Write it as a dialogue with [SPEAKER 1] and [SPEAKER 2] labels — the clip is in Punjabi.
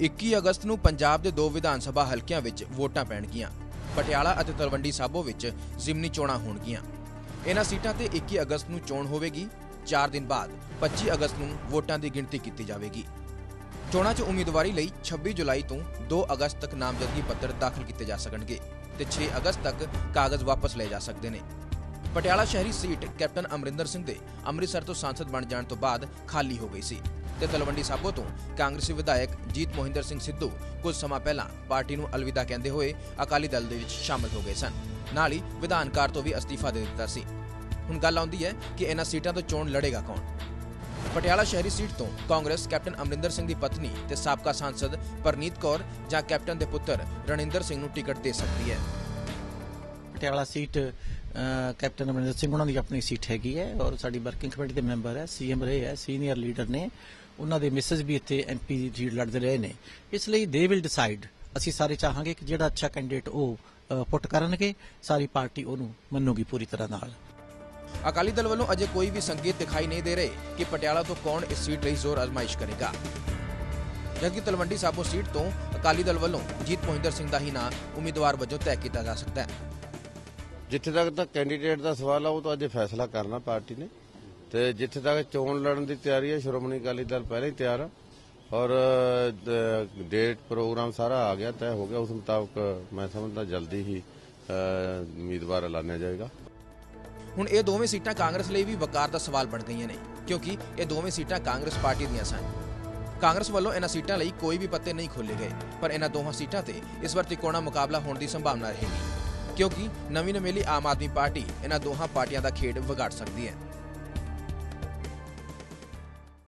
[SPEAKER 1] 21 ਅਗਸਤ ਨੂੰ ਪੰਜਾਬ ਦੇ ਦੋ ਵਿਧਾਨ ਸਭਾ ਹਲਕਿਆਂ ਵਿੱਚ ਵੋਟਾਂ ਪੈਣਗੀਆਂ। ਪਟਿਆਲਾ ਅਤੇ ਤਲਵੰਡੀ ਸਾਬੋ ਵਿੱਚ ਜ਼ਿਮਨੀ ਚੋਣਾਂ ਹੋਣਗੀਆਂ। ਇਹਨਾਂ ਸੀਟਾਂ ਤੇ 21 ਅਗਸਤ ਨੂੰ ਚੋਣ ਹੋਵੇਗੀ। 4 ਦਿਨ ਬਾਅਦ 25 ਅਗਸਤ ਨੂੰ ਵੋਟਾਂ ਦੀ ਗਿਣਤੀ ਕੀਤੀ ਜਾਵੇਗੀ। ਚੋਣਾਂ 'ਚ ਉਮੀਦਵਾਰੀ ਲਈ 26 ਜੁਲਾਈ ਤੋਂ 2 ਅਗਸਤ ਤੱਕ ਨਾਮਜ਼ਦਗੀ ਪੱਤਰ ਦਾਖਲ ਕੀਤੇ ਜਾ ਸਕਣਗੇ ਤੇ 6 ਅਗਸਤ ਤੱਕ ਕਾਗਜ਼ ਵਾਪਸ ਲਏ ਜਾ ਸਕਦੇ ਨੇ। ਪਟਿਆਲਾ ਸ਼ਹਿਰੀ ਸੀਟ ਕੈਪਟਨ ਅਮਰਿੰਦਰ ਸਿੰਘ ਦੇ ਅੰਮ੍ਰਿਤਸਰ ਤੋਂ ਸਾਂਸਦ ਬਣ ਜਾਣ ਤੋਂ ਬਾਅਦ ਖਾਲੀ ਹੋ ਗਈ ਸੀ ਤੇ ਤਲਵੰਡੀ ਸਾਬੋ ਤੋਂ ਕਾਂਗਰਸੀ ਵਿਧਾਇਕ ਜੀਤ ਮੋਹਿੰਦਰ ਸਿੰਘ ਸਿੱਧੂ ਕੁਝ ਸਮਾਂ ਪਹਿਲਾਂ ਪਾਰਟੀ ਨੂੰ ਅਲਵਿਦਾ ਕਹਿੰਦੇ ਹੋਏ ਅਕਾਲੀ ਦਲ ਦੇ ਵਿੱਚ ਸ਼ਾਮਲ ਹੋ ਗਏ ਸਨ। ਨਾਲ ਹੀ ਵਿਧਾਨਕਾਰ ਤੋਂ ਵੀ ਅਸਤੀਫਾ ਦੇ ਦਿੱਤਾ ਸੀ। ਹੁਣ ਗੱਲ ਆਉਂਦੀ ਹੈ ਕਿ ਇਹਨਾਂ ਸੀਟਾਂ ਤੋਂ ਚੋਣ ਲੜੇਗਾ ਕੌਣ? ਪਟਿਆਲਾ ਸ਼ਹਿਰੀ ਸੀਟ ਤੋਂ ਕਾਂਗਰਸ ਕੈਪਟਨ ਅਮਰਿੰਦਰ ਸਿੰਘ ਦੀ ਪਤਨੀ ਤੇ ਸਾਬਕਾ ਸਾਂਸਦ ਪਰਨੀਤ ਕੌਰ ਜਾਂ ਕੈਪਟਨ ਦੇ ਪੁੱਤਰ ਰਣਿੰਦਰ ਸਿੰਘ ਨੂੰ ਟਿਕਟ ਦੇ ਸਕਦੀ ਹੈ।
[SPEAKER 2] ਪਟਿਆਲਾ ਸੀਟ ਕੈਪਟਨ ਅਮਰਿੰਦਰ ਸਿੰਘ ਉਹਨਾਂ ਦੀ ਆਪਣੀ ਸੀਟ ਹੈਗੀ ਹੈ ਔਰ ਸਾਡੀ ਵਰਕਿੰਗ ਕਮੇਟੀ ਦੇ ਮੈਂਬਰ ਹੈ, ਸੀਐਮ ਰਹੇ ਹੈ, ਸੀਨੀਅਰ ਲੀਡਰ ਨੇ। ਉਹਨਾਂ ਦੇ ਮਿਸਸ ਵੀ ਇੱਥੇ ਐਮਪੀ ਦੀ ਸੀਟ ਲੜਦੇ ਰਹੇ ਨੇ। ਇਸ ਲਈ ਦੇ ਵਿਲ ਡਿਸਾਈਡ ਅਸੀਂ ਸਾਰੇ ਚਾਹਾਂਗੇ ਕਿ ਜਿਹੜਾ ਅੱਛਾ ਕੈਂਡੀਡੇਟ ਉਹ ਪੁੱਟ ਕਰਨਗੇ। ਸਾਰੀ ਪਾਰਟੀ ਉਹਨੂੰ ਮੰਨੂਗੀ ਪੂਰੀ ਤਰ੍ਹਾਂ ਨਾਲ।
[SPEAKER 1] ਅਕਾਲੀ ਦਲ ਵੱਲੋਂ ਅਜੇ ਕੋਈ ਵੀ ਸੰਕੇਤ ਦਿਖਾਈ ਨਹੀਂ ਦੇ ਰਹੇ ਕਿ ਪਟਿਆਲਾ ਤੋਂ ਕੌਣ ਇਸ ਸੀਟ ਲਈ ਜ਼ੋਰ ਅਜ਼ਮਾਇਸ਼ ਕਰੇਗਾ। ਜਦਕਿ ਤਲਵੰਡੀ ਸਾਬੋ ਸੀਟ ਤੋਂ ਅਕਾਲੀ ਦਲ ਵੱਲੋਂ ਜੀਤ ਮੋਹਿੰਦਰ ਸਿੰਘ ਦਾ ਹੀ ਨਾਂ ਉਮੀਦਵਾਰ ਵਜੋਂ ਤੈਅ ਕੀਤਾ ਜਾ ਸਕਦਾ ਹੈ।
[SPEAKER 3] ਜਿੱਥੇ ਤੱਕ ਤਾਂ ਕੈਂਡੀਡੇਟ ਦਾ ਸਵਾਲ ਆ, ਉਹ ਤਾਂ ਅੱਜ ਫੈਸਲਾ ਕਰਨਾ ਪਾਰਟੀ ਨੇ। ਤੇ ਜਿੱਥੇ ਤੱਕ ਚੋਣ ਲੜਨ ਦੀ ਤਿਆਰੀ ਹੈ ਸ਼੍ਰੋਮਣੀ ਅਕਾਲੀ ਦਲ ਪਹਿਲਾਂ ਹੀ ਤਿਆਰ ਆ। ਔਰ ਡੇਟ ਪ੍ਰੋਗਰਾਮ ਸਾਰਾ ਆ ਗਿਆ, ਤੈਅ ਹੋ ਗਿਆ। ਉਸ ਮੁਤਾਬਕ ਮੈਂ ਸਮਝਦਾ ਜਲਦੀ ਹੀ ਉਮੀਦਵਾਰ ਐਲਾਨਿਆ ਜਾਏਗਾ।
[SPEAKER 1] ਹੁਣ ਇਹ ਦੋਵੇਂ ਸੀਟਾਂ ਕਾਂਗਰਸ ਲਈ ਵੀ ਵਕਾਰ ਦਾ ਸਵਾਲ ਬਣ ਗਈਆਂ ਨੇ, ਕਿਉਂਕਿ ਇਹ ਦੋਵੇਂ ਸੀਟਾਂ ਕਾਂਗਰਸ ਪਾਰਟੀ ਦੀਆਂ ਸਨ। ਕਾਂਗਰਸ ਵੱਲੋਂ ਇਹਨਾਂ ਸੀਟਾਂ ਲਈ ਕੋਈ ਵੀ ਪੱਤੇ ਨਹੀਂ ਖੋਲੇ ਗਏ, ਪਰ ਇਹਨਾਂ ਦੋਹਾਂ ਸੀਟਾਂ ਤੇ ਇਸ ਵਾਰ ਤਿਕੋਣਾ ਮੁਕਾਬਲਾ ਹੋਣ ਦੀ ਸੰਭਾਵਨਾ ਰਹੇਗੀ। ਕਿਉਂਕਿ ਨਵੀਂ ਨਵੇਲੀ ਆਮ ਆਦਮੀ ਪਾਰਟੀ ਇਹਨਾਂ ਦੋਹਾਂ ਪਾਰਟੀਆਂ ਦਾ ਖੇਡ ਵਿਗਾੜ ਸਕਦੀ ਹੈ।